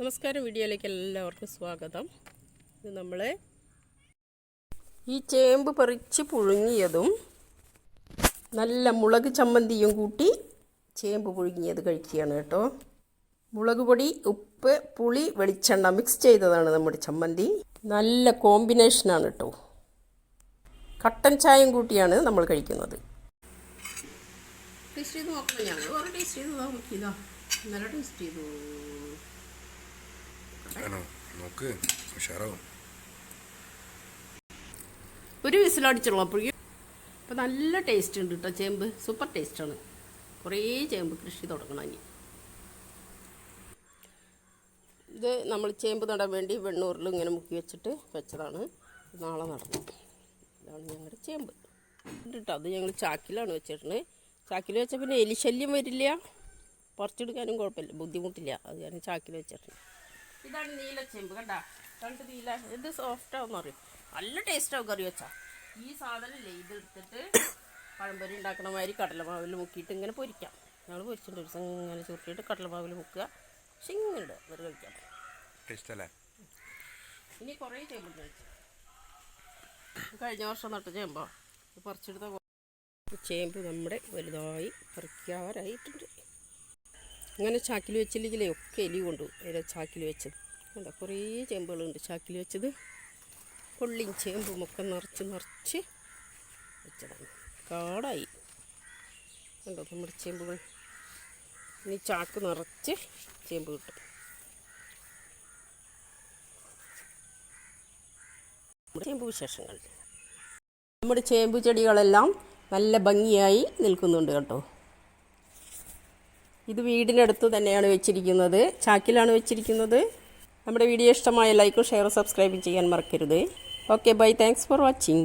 നമസ്കാരം വീഡിയോയിലേക്ക് എല്ലാവർക്കും സ്വാഗതം. ഇത് നമ്മൾ ഈ ചേമ്പ് പറിച്ച് പുഴുങ്ങിയതും നല്ല മുളക് ചമ്മന്തിയും കൂട്ടി ചേമ്പ് പുഴുങ്ങിയത് കഴിക്കുകയാണ് കേട്ടോ. മുളക് പൊടി ഉപ്പ് പുളി വെളിച്ചെണ്ണ മിക്സ് ചെയ്തതാണ് നമ്മുടെ ചമ്മന്തി. നല്ല കോമ്പിനേഷനാണ് കേട്ടോ. കട്ടൻ ചായയും കൂട്ടിയാണ് നമ്മൾ കഴിക്കുന്നത്. ടേസ്റ്റ് ചെയ്ത് നോക്കണം ഞങ്ങൾ ടേസ്റ്റ് ചെയ്ത് നോക്കിയതാ. നല്ല ടേസ്റ്റ് ചെയ്തു. ആണോ നോക്ക് ഉഷാറാവും. ഒരു വിസിലടിച്ചുള്ളൂ അപ്പോഴേക്കും അപ്പോൾ നല്ല ടേസ്റ്റ് ഉണ്ട് കേട്ടോ ചേമ്പ്. സൂപ്പർ ടേസ്റ്റാണ് കുറേ ചേമ്പ് കൃഷി തുടങ്ങണം ഇനി. ഇത് നമ്മൾ ചേമ്പ് നടാൻ വേണ്ടി വെണ്ണൂറിൽ ഇങ്ങനെ മുക്കി വെച്ചിട്ട് വെച്ചതാണ്. നാളെ നടന്നു. ഇതാണ് ഞങ്ങളുടെ ചേമ്പ്. കേട്ടോ അത് ഞങ്ങൾ ചാക്കിലാണ് വെച്ചിട്ടുണ്ട് ചാക്കിൽ വെച്ചാൽ പിന്നെ എലിശല്യം വരില്ല. പറിച്ചെടുക്കാനും കുഴപ്പമില്ല. ബുദ്ധിമുട്ടില്ല. അത് ഞാൻ ചാക്കിൽ വെച്ചിട്ടുണ്ട്. ഇതാണ് നീല ചെമ്പ് കണ്ട? രണ്ട് നീല. ഇത് സോഫ്റ്റ് ആവുമെന്ന് അറിയും? നല്ല ടേസ്റ്റ് ആവും കറി വെച്ചാൽ ഈ സാധനമില്ലേ ഇത് എടുത്തിട്ട് പഴംപൊരി ഉണ്ടാക്കണ മാതിരി കടലമാവിൽ മുക്കിയിട്ട് ഇങ്ങനെ പൊരിക്കാം. ഞങ്ങൾ പൊരിച്ചിട്ടുണ്ട്. ഒരു ദിവസം ഇങ്ങനെ ചുരുട്ടിയിട്ട് കടലമാവിൽ മുക്കുക. പക്ഷെ ഇങ്ങനെ ഇടുക. വെറുതെ കഴിക്കാം. ടേസ്റ്റ് അല്ലേ? ഇനി കുറേ ചേമ്പ് കഴിച്ചു കഴിഞ്ഞ വർഷം നട്ട ചേമ്പോ പറിച്ചെടുത്ത ചേമ്പ് നമ്മുടെ വലുതായി പറിക്കാറായിട്ടുണ്ട്. അങ്ങനെ ചാക്കിൽ വെച്ചില്ലെങ്കിലേ ഒക്കെ എലി കൊണ്ടു അതിലെ ചാക്കിൽ വെച്ചത്. കണ്ടോ കുറേ ചേമ്പുകളുണ്ട് ചാക്കിൽ വെച്ചത്. കൊള്ളിയും ചേമ്പും ഒക്കെ നിറച്ച് നിറച്ച് വെച്ചതാണ്. കാടായി. കണ്ടോ നമ്മുടെ ചേമ്പുകൾ. ഇനി ചാക്ക് നിറച്ച് ചേമ്പ് കിട്ടും. ചേമ്പ് വിശേഷങ്ങൾ. നമ്മുടെ ചേമ്പ് ചെടികളെല്ലാം നല്ല ഭംഗിയായി നിൽക്കുന്നുണ്ട് കേട്ടോ. ഇത് വീടിനടുത്ത് തന്നെയാണ് വെച്ചിരിക്കുന്നത്. ചാക്കിലാണ് വെച്ചിരിക്കുന്നത്. നമ്മുടെ വീഡിയോ ഇഷ്ടമായ ലൈക്കും ഷെയറും സബ്സ്ക്രൈബും ചെയ്യാൻ മറക്കരുത്. Okay bye thanks for watching